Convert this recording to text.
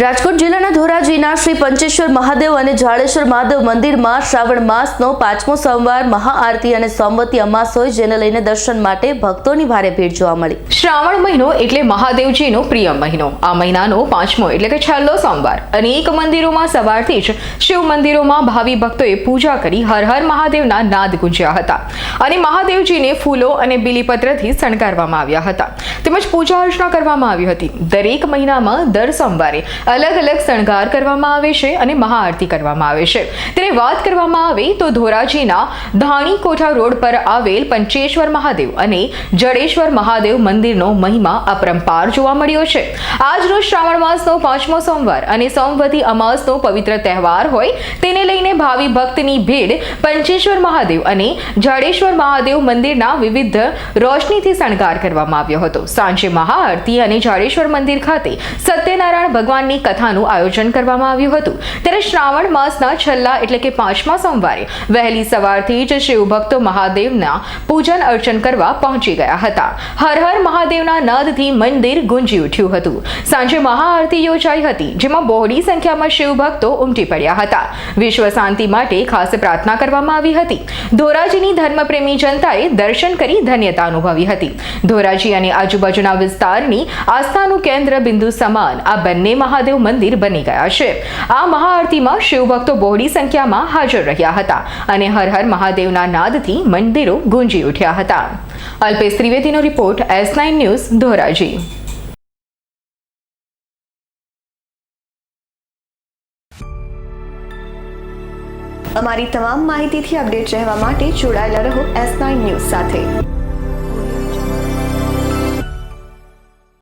રાજકોટ જિલ્લાના ધોરાજીના શ્રી પંચેશ્વર મહાદેવ અને જાડેશ્વર મહાદેવ મંદિરમાં શ્રાવણ માસનો પાંચમો સોમવાર મહાઆરતી અને સોમવતી અમાસ હોય જેને લઈને દર્શન માટે ભક્તોની ભારે ભીડ જોવા મળી. શ્રાવણ મહિનો એટલે મહાદેવજીનો પ્રિય મહિનો. આ મહિનાનો પાંચમો એટલે કે છેલ્લો સોમવાર. અનેક મંદિરોમાં સવારથી જ શિવ મંદિરોમાં ભાવિ ભક્તોએ પૂજા કરી હર હર મહાદેવના નાદ ગુંજ્યા હતા. અને મહાદેવજીને ફૂલો અને બીલીપત્રથી શણગારવામાં આવ્યા હતા. તેમજ પૂજા અર્ચના કરવામાં આવી હતી. દરેક મહિનામાં દર સોમવારે અલગ અલગ શણગાર કરવામાં આવે છે અને મહાઆરતી કરવામાં આવે છે. ત્યારે વાત કરવામાં આવે તો ધોરાજીના ધાણી કોઠા રોડ પર આવેલ પંચેશ્વર મહાદેવ અને જડેશ્વર મહાદેવ મંદિરનો મહિમા અપરંપાર જોવા મળ્યો છે. આજનો શ્રાવણ માસનો પાંચમો સોમવાર અને સોમવતી અમાસનો પવિત્ર તહેવાર હોય તેને લઈને ભાવિ ભક્તની ભીડ પંચેશ્વર મહાદેવ અને જાડેશ્વર મહાદેવ મંદિરના વિવિધ રોશનીથી શણગાર કરવામાં આવ્યો હતો. સાંજે મહાઆરતી અને જાડેશ્વર મંદિર ખાતે સત્યનારાયણ ભગવાનની કથાનું આયોજન કરવામાં આવ્યું હતું. ત્યારે શ્રાવણ માસના છેલ્લા એટલે કે પાંચમા સોમવારે વહેલી સવારથી જ શિવભક્તો મહાદેવના પૂજન અર્ચન કરવા પહોંચી ગયા હતા. હર હર મહાદેવના નાદથી મંદિર ગુંજી ઉઠ્યું હતું. સાંજે મહાઆરતી યોજાઈ હતી, જેમાં બહોળી સંખ્યામાં શિવભક્તો ઉમટી પડ્યા હતા. વિશ્વ શાંતિ માટે ખાસ પ્રાર્થના કરવામાં આવી હતી. ધોરાજીની ધર્મપ્રેમી જનતાએ દર્શન કરી ધન્યતા અનુભવી હતી. ધોરાજી અને આજુબાજુના વિસ્તારની આસ્થાનું કેન્દ્ર બિંદુ સમાન આ બંને મહાદેવ મંદિર બની ગયા છે. આ મહાઆરતીમાં શિવભક્તો બહોળી સંખ્યામાં હાજર રહ્યા હતા અને હર હર મહાદેવના નાદથી મંદિરો ગુંજી ઉઠ્યા હતા. Alpesh ત્રિવેદીનો report S nine news, Dhoraji. અમારી તમામ માહિતીથી અપડેટ રહેવા માટે જોડાયેલા રહો એસ નાઇન ન્યૂઝ સાથે.